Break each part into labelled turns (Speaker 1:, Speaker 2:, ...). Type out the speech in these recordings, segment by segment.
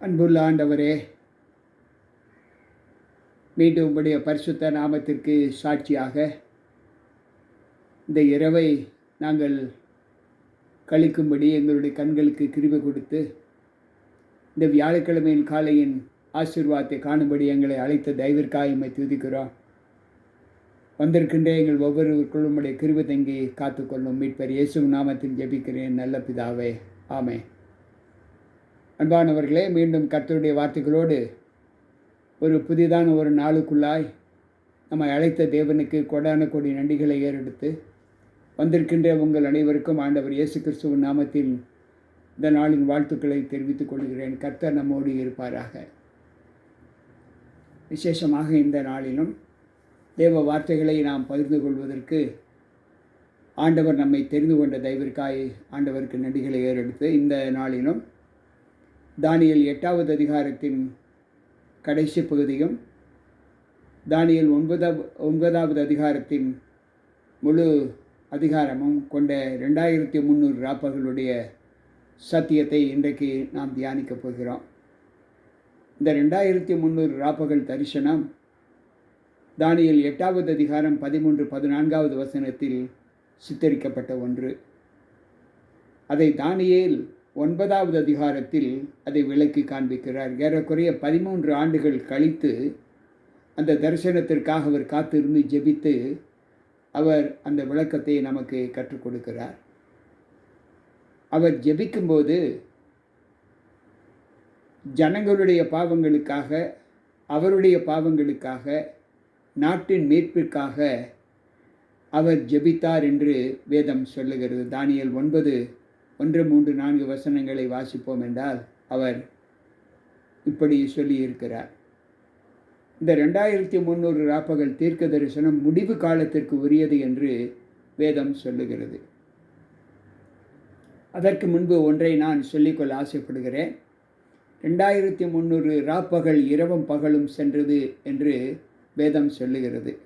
Speaker 1: அன்புள்ள ஆண்டவரே மீண்டும் உங்களுடைய பரிசுத்த நாமத்திற்கு சாட்சியாக இந்த இரவை நாங்கள் கழிக்கும்படி எங்களுடைய கண்களுக்கு கிருபை கொடுத்து இந்த வியாழக்கிழமையின் காலையின் ஆசீர்வாதத்தை காணும்படி எங்களை அழைத்த தயவிற்காக எம்மை துதிக்கிறோம். வந்திருக்கின்ற எங்கள் ஒவ்வொருவருக்குள்ளும் உடைய கிருபை தங்கி காத்துக்கொள்ளும் மீட்பர் இயேசு நாமத்தில் ஜெபிக்கிறேன். நல்ல பிதாவே ஆமே அன்பானவர்களே மீண்டும் கர்த்தருடைய வார்த்தைகளோடு ஒரு புதிதான ஒரு நாளுக்குள்ளாய் நம்மை அழைத்த தேவனுக்கு கொடான கொடி நன்றிகளை ஏறெடுத்து வந்திருக்கின்ற உங்கள் அனைவருக்கும் ஆண்டவர் இயேசு கிறிஸ்துவின் நாமத்தில் இந்த நாளின் வாழ்த்துக்களை தெரிவித்துக் கொள்கிறேன். கர்த்தர் நம்மோடு இருப்பாராக. விசேஷமாக இந்த நாளிலும் தேவ வார்த்தைகளை நாம் பகிர்ந்து கொள்வதற்கு ஆண்டவர் நம்மை தெரிந்து கொண்ட தெய்விற்காய் ஆண்டவருக்கு நன்றிகளை ஏறெடுத்து இந்த நாளிலும் தானியல் எட்டாவது அதிகாரத்தின் கடைசி பகுதியும் தானியல் ஒன்பதாவது ஒன்பதாவது அதிகாரத்தின் முழு அதிகாரமும் கொண்ட ரெண்டாயிரத்தி முந்நூறு ராப்பர்களுடைய சத்தியத்தை இன்றைக்கு நாம் தியானிக்கப் போகிறோம். இந்த ரெண்டாயிரத்தி முந்நூறு ராப்பகல் தரிசனம் தானியல் எட்டாவது அதிகாரம் பதிமூன்று பதினான்காவது வசனத்தில் சித்தரிக்கப்பட்ட ஒன்று. அதை தானியேல் ஒன்பதாவது அதிகாரத்தில் அதை விளக்கி காண்பிக்கிறார். ஏறக்குறைய பதிமூன்று ஆண்டுகள் கழித்து அந்த தரிசனத்திற்காக அவர் காத்திருந்து ஜெபித்து அவர் அந்த விளக்கத்தை நமக்கு கற்றுக் கொடுக்கிறார். அவர் ஜெபிக்கும்போது ஜனங்களுடைய பாவங்களுக்காக அவருடைய பாவங்களுக்காக நாட்டின் மீட்பிற்காக அவர் ஜெபித்தார் என்று வேதம் சொல்லுகிறது. தானியல் ஒன்பது ஒன்று மூன்று நான்கு வசனங்களை வாசிப்போம் என்றால் அவர் இப்படி சொல்லியிருக்கிறார். இந்த ரெண்டாயிரத்தி முந்நூறு ராப்பகல் தீர்க்க தரிசனம் முடிவு காலத்திற்கு உரியது என்று வேதம் சொல்லுகிறது. அதற்கு முன்பு ஒன்றை நான் சொல்லிக்கொள்ள ஆசைப்படுகிறேன். ரெண்டாயிரத்தி முந்நூறு ராப்பகல் இரவும் பகலும் சென்றது என்று வேதம் சொல்லுகிறது.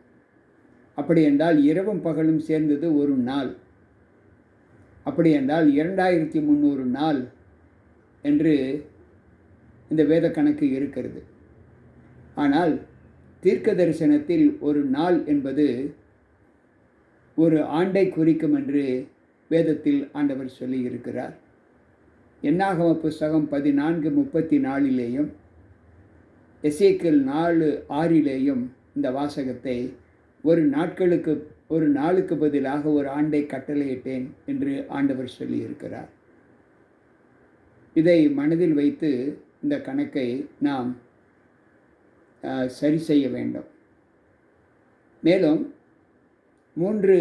Speaker 1: அப்படி என்றால் இரவும் பகலும் சேர்ந்தது ஒரு நாள். அப்படி என்றால் இரண்டாயிரத்தி முந்நூறு நாள் என்று இந்த வேத கணக்கு இருக்கிறது. ஆனால் தீர்க்க தரிசனத்தில் ஒரு நாள் என்பது ஒரு ஆண்டை குறிக்கும் என்று வேதத்தில் ஆண்டவர் சொல்லியிருக்கிறார். என்னாகம புஸ்தகம் பதினான்கு முப்பத்தி நாலிலேயும் எசேக்கில் நாலு ஆறிலேயும் இந்த வாசகத்தை ஒரு நாட்களுக்கு ஒரு நாளுக்கு பதிலாக ஒரு ஆண்டை கட்டளையிட்டேன் என்று ஆண்டவர் சொல்லியிருக்கிறார். இதை மனதில் வைத்து இந்த கணக்கை நாம் சரி செய்ய வேண்டும். மேலும் மூன்று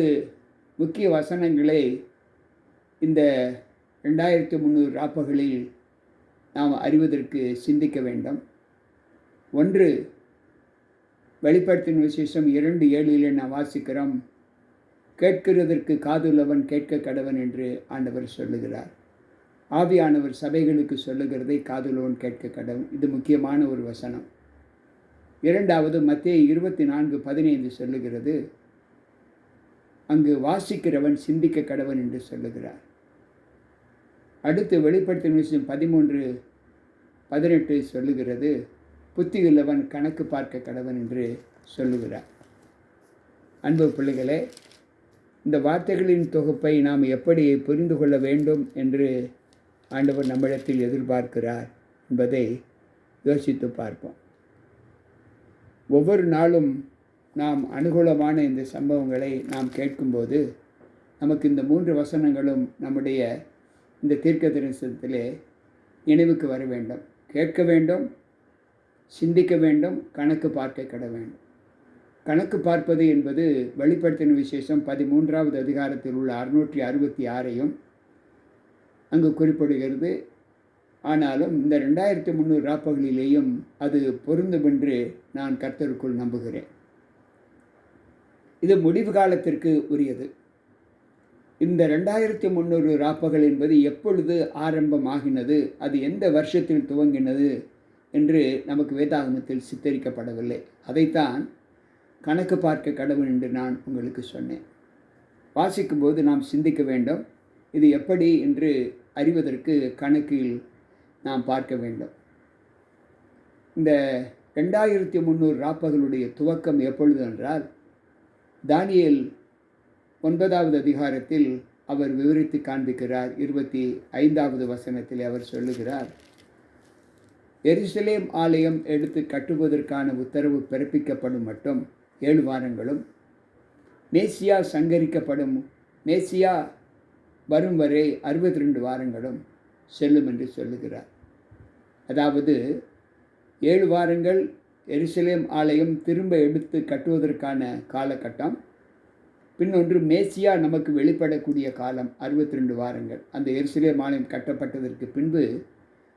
Speaker 1: முக்கிய வசனங்களை இந்த ரெண்டாயிரத்தி முந்நூறு ராப்பகளில் நாம் அறிவதற்கு சிந்திக்க வேண்டும். ஒன்று வெளிப்படுத்தின விசேஷம் இரண்டு ஏழில் நாம் வாசிக்கிறோம். கேட்கிறதற்கு காதுள்ளவன் கேட்க கடவன் என்று ஆண்டவர் சொல்லுகிறார். ஆவியானவர் சபைகளுக்கு சொல்லுகிறதை காதுள்ளவன் கேட்க கடவன். இது முக்கியமான ஒரு வசனம். இரண்டாவது மத்திய இருபத்தி நான்கு பதினைந்து சொல்லுகிறது. அங்கு வாசிக்கிறவன் சிந்திக்க கடவன் என்று சொல்லுகிறார். அடுத்து வெளிப்படுத்தின விஷயம் பதிமூன்று பதினெட்டு சொல்லுகிறது. புத்தியுள்ளவன் கணக்கு பார்க்க கடவன் என்று சொல்லுகிறார். அன்பு பிள்ளைகளே இந்த வார்த்தைகளின் தொகுப்பை நாம் எப்படி புரிந்து கொள்ள வேண்டும் என்று ஆண்டவர் நம்மிடத்தில் எதிர்பார்க்கிறார் என்பதை யோசித்து பார்ப்போம். ஒவ்வொரு நாளும் நாம் அனுகூலமான இந்த சம்பவங்களை நாம் கேட்கும்போது நமக்கு இந்த மூன்று வசனங்களும் நம்முடைய இந்த தீர்க்க தரிசனத்திலே நினைவுக்கு வர வேண்டும். கேட்க வேண்டும் சிந்திக்க வேண்டும் கணக்கு பார்க்க கிட வேண்டும். கணக்கு பார்ப்பது என்பது வெளிப்படுத்தின விசேஷம் பதிமூன்றாவது அதிகாரத்தில் உள்ள அறுநூற்றி அறுபத்தி ஆறையும் அங்கு குறிப்பிடுகிறது. ஆனாலும் இந்த ரெண்டாயிரத்தி முந்நூறு ராப்பகளிலேயும் அது பொருந்தும் என்று நான் கர்த்தருக்குள் நம்புகிறேன். இது முடிவு காலத்திற்கு உரியது. இந்த ரெண்டாயிரத்தி முந்நூறு ராப்பகல் என்பது எப்பொழுது ஆரம்பமாகினது அது எந்த வருஷத்தில் துவங்கினது என்று நமக்கு வேதாகமத்தில் சித்தரிக்கப்படவில்லை. அதைத்தான் கணக்கு பார்க்க கடவுள் என்று நான் உங்களுக்கு சொன்னேன். வாசிக்கும்போது நாம் சிந்திக்க வேண்டும். இது எப்படி என்று அறிவதற்கு கணக்கில் நாம் பார்க்க வேண்டும். இந்த ரெண்டாயிரத்தி முந்நூறு ராப்பகளுடைய துவக்கம் எப்பொழுது என்றால் தானியல் ஒன்பதாவது அதிகாரத்தில் அவர் விவரித்து காண்பிக்கிறார். இருபத்தி ஐந்தாவது வசனத்தில் அவர் சொல்லுகிறார் எருசலேம் ஆலயம் எடுத்து கட்டுவதற்கான உத்தரவு பிறப்பிக்கப்படும் மட்டும் ஏழு வாரங்களும். மேசியா சங்கரிக்கப்படும். மேசியா வரும் வரை அறுபத்தி ரெண்டு வாரங்களும் செல்லும் என்று சொல்லுகிறார். அதாவது ஏழு வாரங்கள் எருசலேம் ஆலயம் திரும்ப எடுத்து கட்டுவதற்கான காலகட்டம் பின்னொன்று மேசியா நமக்கு வெளிப்படக்கூடிய காலம் அறுபத்தி ரெண்டு வாரங்கள். அந்த எருசலேம் ஆலயம் கட்டப்பட்டதற்கு பின்பு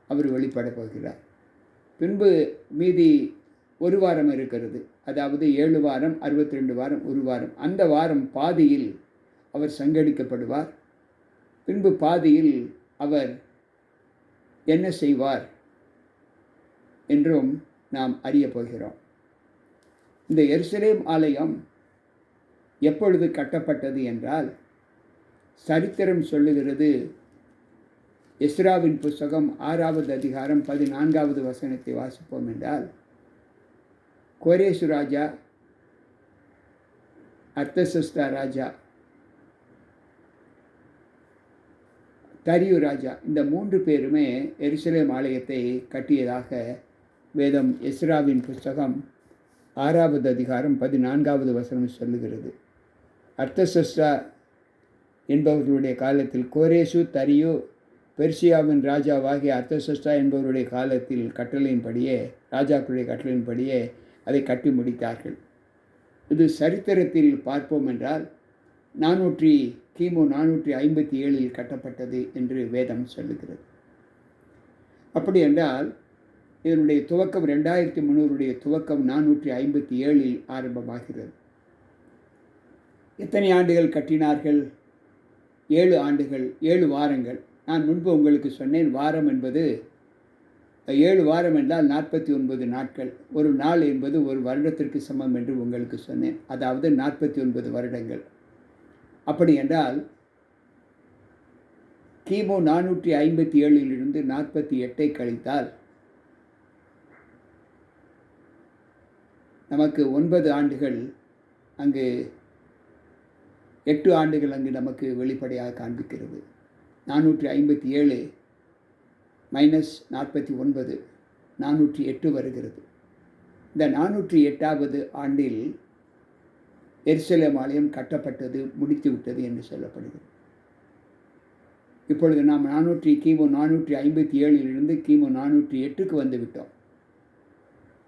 Speaker 1: அவர் வெளிப்பட போகிறார். பின்பு மீதி ஒரு வாரம் இருக்கிறது. அதாவது ஏழு வாரம் அறுபத்தி ரெண்டு வாரம் ஒரு வாரம். அந்த வாரம் பாதியில் அவர் சங்கடிக்கப்படுவார். பின்பு பாதியில் அவர் என்ன செய்வார் என்றும் நாம் அறிய போகிறோம். இந்த எருசலேம் ஆலயம் எப்பொழுது கட்டப்பட்டது என்றால் சரித்திரம் சொல்லுகிறது எஸ்ராவின் புஸ்தகம் ஆறாவது அதிகாரம் பதினான்காவது வசனத்தை வாசிப்போம் என்றால் கோரேசு ராஜா அர்த்தசஸ்தா ராஜா தரியு ராஜா இந்த மூன்று பேருமே எருசலேம் ஆலயத்தை கட்டியதாக வேதம் எஸ்ராவின் புஸ்தகம் ஆறாவது அதிகாரம் பதினான்காவது வசனம் சொல்லுகிறது. அர்த்தசஸ்தா என்பவர்களுடைய காலத்தில் கோரேசு தரியு பெர்சியாவின் ராஜாவாகிய அர்த்தசஸ்டா என்பவருடைய காலத்தில் கட்டளையின்படியே ராஜாக்களுடைய கட்டளையின்படியே அதை கட்டி முடித்தார்கள். இது சரித்திரத்தில் பார்ப்போம் என்றால் நானூற்றி கிமு நானூற்றி ஐம்பத்தி ஏழில் கட்டப்பட்டது என்று வேதம் சொல்லுகிறது. அப்படி என்றால் இதனுடைய துவக்கம் ரெண்டாயிரத்தி முந்நூறுடைய துவக்கம் நானூற்றி ஐம்பத்தி ஏழில் ஆரம்பமாகிறது. எத்தனை ஆண்டுகள் கட்டினார்கள்? ஏழு ஆண்டுகள் ஏழு வாரங்கள். நான் முன்பு உங்களுக்கு சொன்னேன் வாரம் என்பது ஏழு வாரம் என்றால் நாற்பத்தி ஒன்பது நாட்கள். ஒரு நாள் என்பது ஒரு வருடத்திற்கு சமம் என்று உங்களுக்கு சொன்னேன். அதாவது நாற்பத்தி ஒன்பது வருடங்கள். அப்படி என்றால் கிமு நானூற்றி ஐம்பத்தி ஏழிலிருந்து நாற்பத்தி எட்டை கழித்தால் நமக்கு ஒன்பது ஆண்டுகள் அங்கு எட்டு ஆண்டுகள் அங்கு நமக்கு வெளிப்படையாக காண்பிக்கிறது. நானூற்றி ஐம்பத்தி ஏழு மைனஸ் நாற்பத்தி ஒன்பது நானூற்றி எட்டு வருகிறது. இந்த நானூற்றி எட்டாவது ஆண்டில் எருசலேம் ஆலயம் கட்டப்பட்டது முடித்து விட்டது என்று சொல்லப்படுகிறது. இப்பொழுது நாம் நானூற்றி கிமு நானூற்றி ஐம்பத்தி ஏழிலிருந்து கிமு நானூற்றி எட்டுக்கு வந்துவிட்டோம்.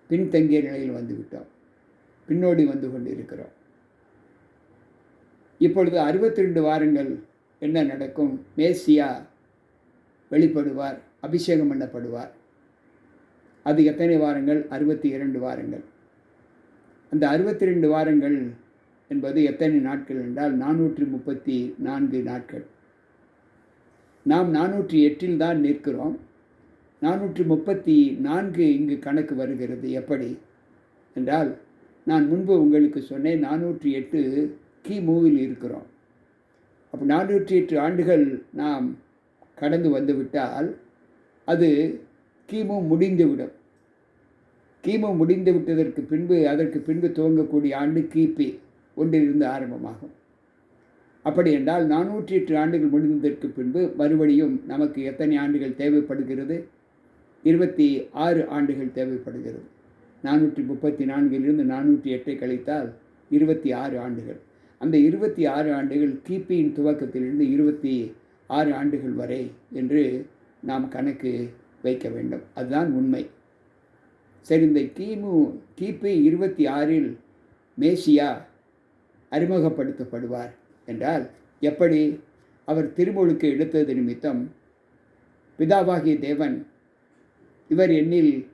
Speaker 1: பின்தங்கிய நிலையில் வந்துவிட்டோம். பின்னோடி வந்து கொண்டு இருக்கிறோம் இப்பொழுது அறுபத்தி ரெண்டு வாரங்கள் என்ன நடக்கும்? மேசியா வெளிப்படுவார் அபிஷேகம் பண்ணப்படுவார். அது எத்தனை வாரங்கள்? அறுபத்தி இரண்டு வாரங்கள். அந்த அறுபத்தி ரெண்டு வாரங்கள் என்பது எத்தனை நாட்கள் என்றால் நானூற்றி முப்பத்தி நான்கு நாட்கள். நாம் நானூற்றி எட்டில் தான் நிற்கிறோம். நானூற்றி முப்பத்தி நான்கு இங்கு கணக்கு வருகிறது. எப்படி? என்றால் நான் முன்பு உங்களுக்கு சொன்னேன் நானூற்றி எட்டு கி மூவில் இருக்கிறோம். அப்போ நானூற்றி எட்டு ஆண்டுகள் நாம் கடந்து வந்துவிட்டால் அது கிமு முடிந்துவிடும். கிமு முடிந்து விட்டதற்கு பின்பு அதற்கு பின்பு துவங்கக்கூடிய ஆண்டு கிபி ஒன்றிலிருந்து ஆரம்பமாகும். அப்படி என்றால் நானூற்றி எட்டு ஆண்டுகள் முடிந்ததற்கு பின்பு மறுபடியும் நமக்கு எத்தனை ஆண்டுகள் தேவைப்படுகிறது? இருபத்தி ஆறு ஆண்டுகள் தேவைப்படுகிறது. நானூற்றி முப்பத்தி நான்கிலிருந்து நானூற்றி எட்டை கழித்தால் இருபத்தி ஆறு ஆண்டுகள். அந்த இருபத்தி ஆறு ஆண்டுகள் கிபியின் துவக்கத்திலிருந்து இருபத்தி ஆறு ஆண்டுகள் வரை என்று நாம் கணக்கு வைக்க வேண்டும். அதுதான் உண்மை. சரி இந்த கிமு கிபி இருபத்தி ஆறில் மேசியா அறிமுகப்படுத்தப்படுவார் என்றால் எப்படி? அவர் திருமுழுக்கு எடுத்தது நிமித்தம் பிதாவாகிய தேவன் இவர் என்னில்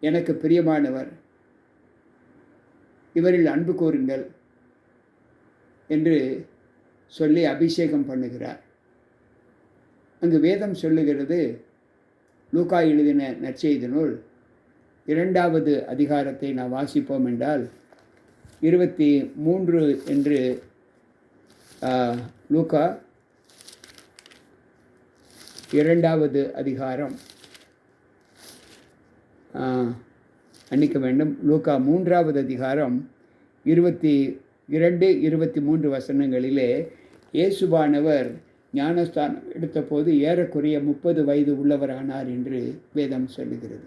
Speaker 1: எனக்கு பிரியமானவர். இவரில் அன்பு கூறுங்கள் என்று சொல்லி அபிஷேகம் பண்ணுகிறார். அங்கு வேதம் சொல்லுகிறது லூகா எழுதின நற்செய்தி நூல் இரண்டாவது அதிகாரத்தை நாம் வாசிப்போம் என்றால் இருபத்தி மூன்று என்று லூகா இரண்டாவது அதிகாரம் மன்னிக்க வேண்டும். லூக்கா மூன்றாவது அதிகாரம் இருபத்தி இரண்டு இருபத்தி மூன்று வசனங்களிலே இயேசுபானவர் ஞானஸ்தானம் எடுத்தபோது ஏறக்குறைய முப்பது வயது உள்ளவரானார் என்று வேதம் சொல்லுகிறது.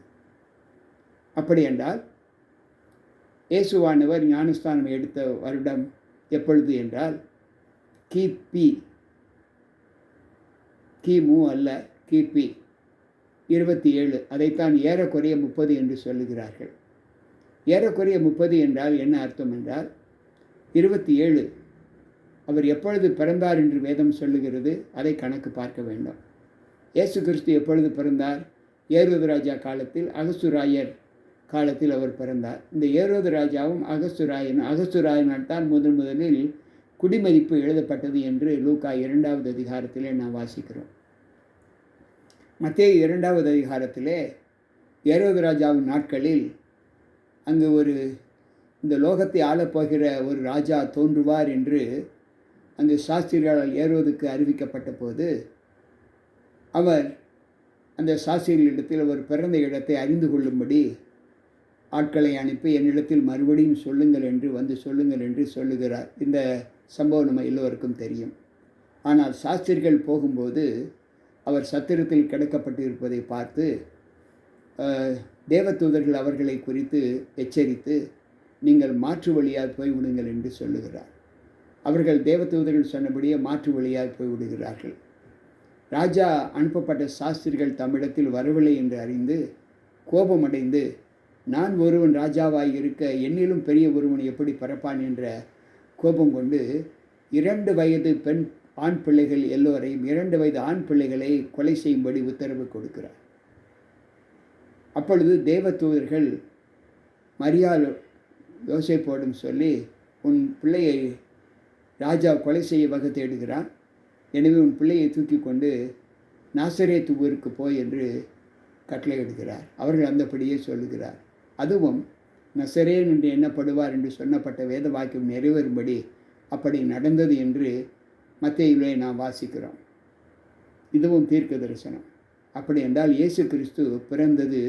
Speaker 1: அப்படி என்றால் இயேசுவானவர் ஞானஸ்தானம் எடுத்த வருடம் எப்பொழுது என்றால் கிபி கிமு அல்ல கிபி இருபத்தி ஏழு அதைத்தான் ஏறக்குறைய முப்பது என்று சொல்லுகிறார்கள். ஏறக்குறைய முப்பது என்றால் என்ன அர்த்தம் என்றால் இருபத்தி ஏழு. அவர் எப்பொழுது பிறந்தார் என்று வேதம் சொல்லுகிறது அதை கணக்கு பார்க்க வேண்டும். இயேசு கிறிஸ்து எப்பொழுது பிறந்தார்? ஏறுவது ராஜா காலத்தில் அகசுராயர் காலத்தில் அவர் பிறந்தார். இந்த ஏறுவது ராஜாவும் அகசுராயன் அகசுராயனால் தான் முதன் முதலில் குடிமதிப்பு எழுதப்பட்டது என்று லூக்கா இரண்டாவது அதிகாரத்திலே நாம் வாசிக்கிறோம். மத்திய இரண்டாவது அதிகாரத்திலே ஏரோது ராஜாவின் நாட்களில் அங்கு ஒரு இந்த லோகத்தை ஆளப்போகிற ஒரு ராஜா தோன்றுவார் என்று அந்த சாஸ்திரிகளால் ஏறுவதற்கு அறிவிக்கப்பட்ட போது அவர் அந்த சாஸ்திரிகளிடத்தில் அவர் பிறந்த இடத்தை அறிந்து கொள்ளும்படி ஆட்களை அனுப்பி என்னிடத்தில் மறுபடியும் சொல்லுங்கள் என்று வந்து சொல்லுங்கள் என்று சொல்லுகிறார். இந்த சம்பவம் நம்ம எல்லோருக்கும் தெரியும். ஆனால் சாஸ்திரிகள் போகும்போது அவர் சத்திரத்தில் கிடக்கப்பட்டு இருப்பதை பார்த்து தேவதூதர்கள் அவர்களை குறித்து எச்சரித்து நீங்கள் மாற்று வழியாக போய்விடுங்கள் என்று சொல்லுகிறார். அவர்கள் தேவதூதர்கள் சொன்னபடியே மாற்று வழியாக போய்விடுகிறார்கள் ராஜா அனுப்பப்பட்ட சாஸ்திரிகள் தம்மிடத்தில் வரவில்லை என்று அறிந்து கோபமடைந்து நான் ஒருவன் ராஜாவாய் இருக்க என்னிலும் பெரிய ஒருவன் எப்படி பிறப்பான்? என்ற கோபம் கொண்டு இரண்டு வயது பெண் ஆண் பிள்ளைகள் எல்லோரையும் இரண்டு வயது ஆண் பிள்ளைகளை கொலை செய்யும்படி உத்தரவு கொடுக்கிறார். அப்பொழுது தேவ தூதர்கள் தோசை போடும் சொல்லி உன் பிள்ளையை ராஜா கொலை செய்ய வகை தேடுகிறான். எனவே உன் பிள்ளையை தூக்கி கொண்டு நாசரேத்து ஊருக்கு போய் என்று கட்டளையிடுகிறார். அவர்கள் அந்தபடியே சொல்லுகிறார் அதுவும் நசரேன் என்று எண்ணப்படுவார் என்று சொன்னப்பட்ட வேத வாக்கியம் நிறைவேறும்படி அப்படி நடந்தது என்று மத்தியிலே நாம் வாசிக்கிறோம். இதுவும் தீர்க்க தரிசனம் அப்படி என்றால் இயேசு கிறிஸ்து பிறந்தது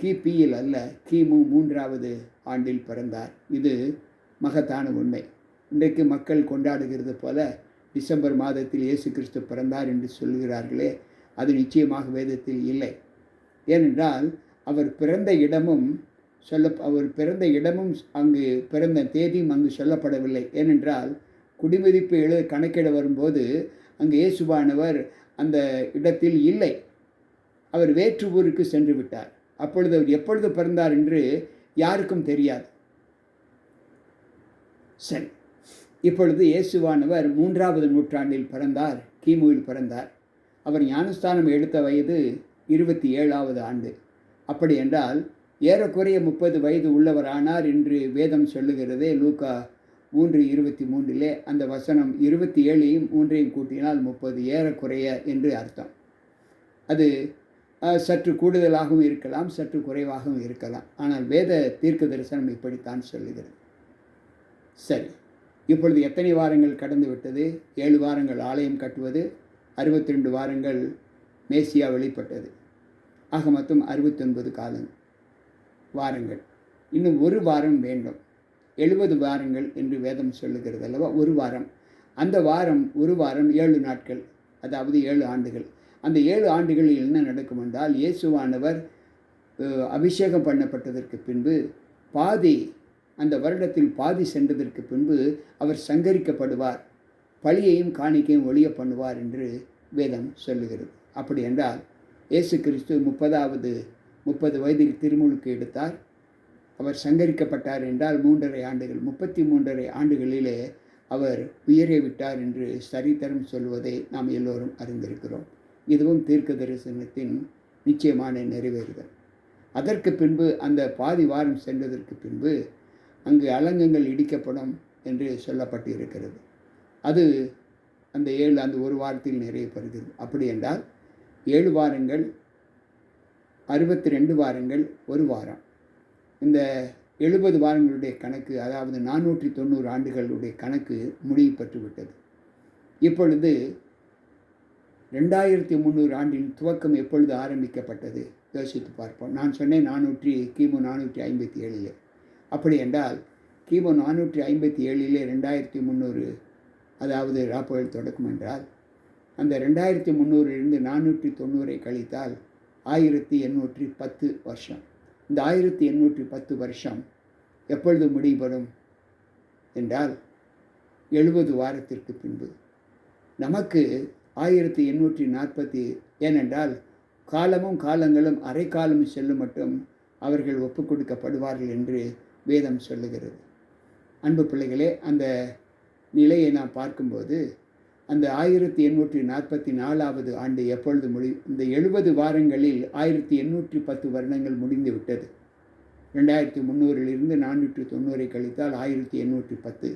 Speaker 1: கிபியில் அல்ல கிமு மூன்றாவது ஆண்டில் பிறந்தார். இது மகத்தான உண்மை. இன்றைக்கு மக்கள் கொண்டாடுகிறது போல டிசம்பர் மாதத்தில் இயேசு கிறிஸ்து பிறந்தார் என்று சொல்கிறார்களே அது நிச்சயமாக வேதத்தில் இல்லை. ஏனென்றால் அவர் பிறந்த இடமும் சொல்ல அவர் பிறந்த இடமும் அங்கு பிறந்த தேதியும் அங்கு சொல்லப்படவில்லை. ஏனென்றால் குடிமதிப்பு எழு கணக்கிட வரும்போது அங்கு இயேசுவானவர் அந்த இடத்தில் இல்லை. அவர் வேற்று ஊருக்கு சென்று விட்டார். அப்பொழுது அவர் எப்பொழுது பிறந்தார் என்று யாருக்கும் தெரியாது. சரி. இப்பொழுது இயேசுவானவர் மூன்றாவது நூற்றாண்டில் பிறந்தார் கிமுவில் பிறந்தார். அவர் ஞானஸ்தானம் எடுத்த வயது இருபத்தி ஏழாவது ஆண்டு. அப்படி என்றால் ஏறக்குறைய முப்பது வயது உள்ளவரானார் என்று வேதம் சொல்லுகிறதே லூக்கா மூன்று இருபத்தி மூன்றிலே. அந்த வசனம் இருபத்தி ஏழையும் மூன்றையும் கூட்டினால் முப்பது ஏறக்குறைய என்று அர்த்தம். அது சற்று கூடுதலாகவும் இருக்கலாம் சற்று குறைவாகவும் இருக்கலாம். ஆனால் வேத தீர்க்க தரிசனம் இப்படித்தான் சொல்லுகிறது. சரி. இப்பொழுது எத்தனை வாரங்கள் கடந்து விட்டது ஏழு வாரங்கள் ஆலயம் கட்டுவது அறுபத்தி ரெண்டு வாரங்கள் மேசியா வெளிப்பட்டது. ஆக மொத்தம் அறுபத்தொன்பது காலம் வாரங்கள். இன்னும் ஒரு வாரம் வேண்டும். எழுபது வாரங்கள் என்று வேதம் சொல்லுகிறது அல்லவா? ஒரு வாரம். அந்த வாரம் ஒரு வாரம் ஏழு நாட்கள் அதாவது ஏழு ஆண்டுகள். அந்த ஏழு ஆண்டுகளில் என்ன நடக்கும் என்றால் இயேசுவானவர் அபிஷேகம் பண்ணப்பட்டதற்கு பின்பு பாதி அந்த வருடத்தில் பாதி சென்றதற்கு பின்பு அவர் சங்கரிக்கப்படுவார். பழியையும் காணிக்கையும் ஒழிய பண்ணுவார் என்று வேதம் சொல்லுகிறது. அப்படி என்றால் இயேசு கிறிஸ்து முப்பதாவது முப்பது வயதில் திருமுழுக்கு எடுத்தார். அவர் சங்கரிக்கப்பட்டார் என்றால் மூன்றரை ஆண்டுகள் முப்பத்தி மூன்றரை ஆண்டுகளிலே அவர் உயரே விட்டார் என்று சரித்தரம் சொல்வதை நாம் எல்லோரும் அறிந்திருக்கிறோம். இதுவும் தீர்க்க தரிசனத்தின் நிச்சயமான நிறைவேறுதல். அதற்கு பின்பு அந்த பாதி வாரம் சென்றதற்கு பின்பு அங்கு அலங்கங்கள் இடிக்கப்படும் என்று சொல்லப்பட்டு இருக்கிறது அது அந்த ஏழு அந்த ஒரு வாரத்தில் நிறைவேறுகிறது அப்படி என்றால் ஏழு வாரங்கள் அறுபத்தி ரெண்டு வாரங்கள் ஒரு வாரம். இந்த எழுபது வாரங்களுடைய கணக்கு அதாவது நானூற்றி தொண்ணூறு ஆண்டுகளுடைய கணக்கு முடிவு பெற்றுவிட்டது இப்பொழுது ரெண்டாயிரத்தி முந்நூறு ஆண்டின் துவக்கம் எப்பொழுது ஆரம்பிக்கப்பட்டது? யோசித்து பார்ப்போம். நான் சொன்னேன் நானூற்றி கிமு நானூற்றி ஐம்பத்தி ஏழில். அப்படி என்றால் கிமு நானூற்றி ஐம்பத்தி ஏழிலே ரெண்டாயிரத்தி முந்நூறு அதாவது ராப்பகல் தொடக்கம் என்றால் அந்த ரெண்டாயிரத்தி முந்நூறிலிருந்து நானூற்றி தொண்ணூறை கழித்தால் ஆயிரத்தி எண்ணூற்றி பத்து வருஷம். இந்த ஆயிரத்தி எண்ணூற்றி பத்து வருஷம் எப்பொழுது முடிபடும்? என்றால் எழுபது வாரத்திற்கு பின்பு. நமக்கு ஆயிரத்தி எண்ணூற்றி நாற்பத்தி ஏனென்றால் காலமும் காலங்களும் அரை காலம் செல்லும் மட்டும் அவர்கள் ஒப்புக் கொடுக்கப்படுவார்கள் என்று வேதம் சொல்லுகிறது. அன்பு பிள்ளைகளே அந்த நிலையை நாம் பார்க்கும்போது அந்த ஆயிரத்தி எண்ணூற்றி நாற்பத்தி நாலாவது ஆண்டு எப்பொழுது முடி இந்த எழுபது வாரங்களில் ஆயிரத்தி எண்ணூற்றி பத்து வருடங்கள் முடிந்து விட்டது ரெண்டாயிரத்தி முந்நூறிலிருந்து நானூற்றி தொண்ணூறை கழித்தால் ஆயிரத்தி எண்ணூற்றி பத்து.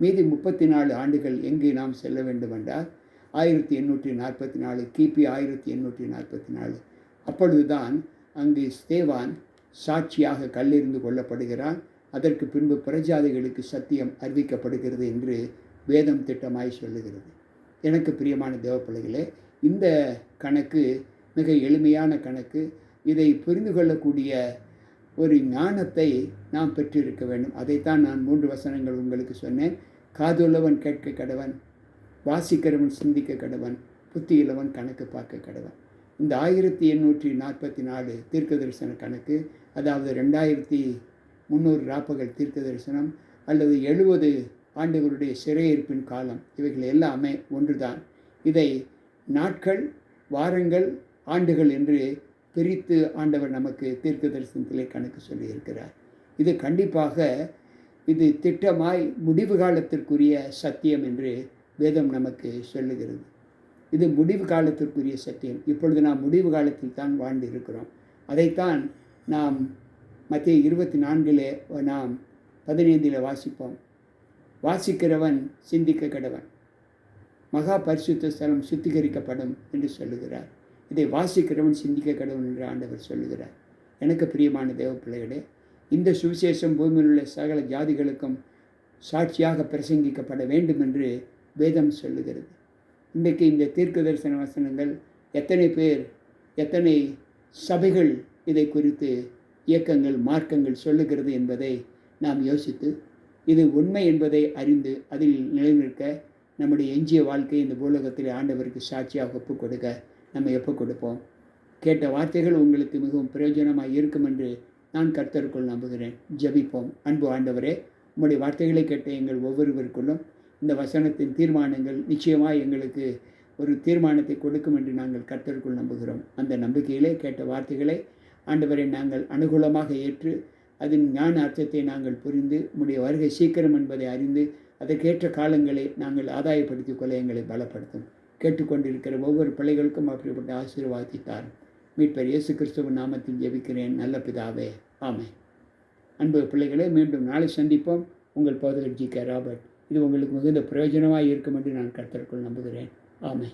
Speaker 1: மீதி முப்பத்தி நாலு ஆண்டுகள் எங்கு நாம் செல்ல வேண்டுமென்றால் ஆயிரத்தி எண்ணூற்றி நாற்பத்தி நாலு கிபி ஆயிரத்தி எண்ணூற்றி நாற்பத்தி நாலு. அப்பொழுதுதான் அங்கு ஸ்தேவான் சாட்சியாக கல்லெறிந்து கொள்ளப்படுகிறான். அதற்கு பின்பு பிரஜாதிகளுக்கு சத்தியம் அறிவிக்கப்படுகிறது என்று வேதம் திட்டமாய் சொல்லுகிறது. எனக்கு பிரியமான தேவப்பிள்ளைகளே இந்த கணக்கு மிக எளிமையான கணக்கு. இதை புரிந்து கொள்ளக்கூடிய ஒரு ஞானத்தை நாம் பெற்றிருக்க வேண்டும். அதைத்தான் நான் மூன்று வசனங்கள் உங்களுக்கு சொன்னேன். காதுள்ளவன் கேட்க கடவன். வாசிக்கிறவன் சிந்திக்க கடவன் புத்தியிலவன் கணக்கு பார்க்க கடவன். இந்த ஆயிரத்தி எண்ணூற்றி நாற்பத்தி நாலு தீர்க்க தரிசன கணக்கு அதாவது ரெண்டாயிரத்தி முந்நூறு ராப்பகல் தீர்க்க தரிசனம் அல்லது எழுபது ஆண்டுகளுடைய சிறையிருப்பின் காலம் இவைகள் எல்லாமே ஒன்றுதான். இதை நாட்கள் வாரங்கள் ஆண்டுகள் என்று பிரித்து ஆண்டவர் நமக்கு தீர்க்க தரிசனத்திலே கணக்கு சொல்லியிருக்கிறார். இது கண்டிப்பாக இது திட்டமாய் முடிவு காலத்திற்குரிய சத்தியம் என்று வேதம் நமக்கு சொல்லுகிறது. இது முடிவு காலத்திற்குரிய சத்தியம். இப்பொழுது நாம் முடிவு காலத்தில் தான் வாழ்ந்து இருக்கிறோம். அதைத்தான் நாம் மத்திய இருபத்தி நான்கிலே நாம் பதினைந்தில் வாசிப்போம். வாசிக்கிறவன் சிந்திக்க கடவன். மகா பரிசுத்த ஸ்தலம் சுத்திகரிக்கப்படும் என்று சொல்லுகிறார். இதை வாசிக்கிறவன் சிந்திக்க கடவுள் என்று ஆண்டவர் சொல்லுகிறார். எனக்கு பிரியமான தேவ பிள்ளைகளே இந்த சுவிசேஷம் பூமியில் உள்ள சகல ஜாதிகளுக்கும் சாட்சியாக பிரசங்கிக்கப்பட வேண்டும் என்று வேதம் சொல்லுகிறது. இன்றைக்கு இந்த தீர்க்க தரிசன வசனங்கள் எத்தனை பேர் எத்தனை சபைகள் இதை குறித்து இயக்கங்கள் மார்க்கங்கள் சொல்லுகிறது என்பதை நாம் யோசித்து இது உண்மை என்பதை அறிந்து அதில் நிலைநிற்க நம்முடைய எஞ்சிய வாழ்க்கை இந்த பூலகத்தில் ஆண்டவருக்கு சாட்சியாக ஒப்புக் கொடுக்க நம்ம எப்போ கொடுப்போம். கேட்ட வார்த்தைகள் உங்களுக்கு மிகவும் பிரயோஜனமாக இருக்கும் என்று நான் கர்த்தருக்குள் நம்புகிறேன். ஜபிப்போம். அன்பு ஆண்டவரே உங்களுடைய வார்த்தைகளை கேட்ட எங்கள் ஒவ்வொருவருக்குள்ளும் இந்த வசனத்தின் தீர்மானங்கள் நிச்சயமாக எங்களுக்கு ஒரு தீர்மானத்தை கொடுக்கும் என்று நாங்கள் கர்த்தருக்குள் நம்புகிறோம். அந்த நம்பிக்கையிலே கேட்ட வார்த்தைகளை ஆண்டவரை நாங்கள் அனுகூலமாக ஏற்று அதன் ஞான அர்த்தத்தை நாங்கள் புரிந்து உடைய வருகை சீக்கிரம் என்பதை அறிந்து அதற்கேற்ற காலங்களை நாங்கள் ஆதாயப்படுத்திக் கொள்ள எங்களை பலப்படுத்தும். கேட்டுக்கொண்டிருக்கிற ஒவ்வொரு பிள்ளைகளுக்கும் அப்படிப்பட்ட ஆசீர்வாதித்தார். மீட்பர் இயேசு கிறிஸ்துவ நாமத்தில் ஜெபிக்கிறேன். நல்ல பிதாவே ஆமை அன்பு பிள்ளைகளே மீண்டும் நாளை சந்திப்போம். உங்கள் போதகர் ஜி கே ராபர்ட். இது உங்களுக்கு மிகுந்த பிரயோஜனமாக இருக்கும் என்று நான் கருத்தருக்குள் நம்புகிறேன். ஆமை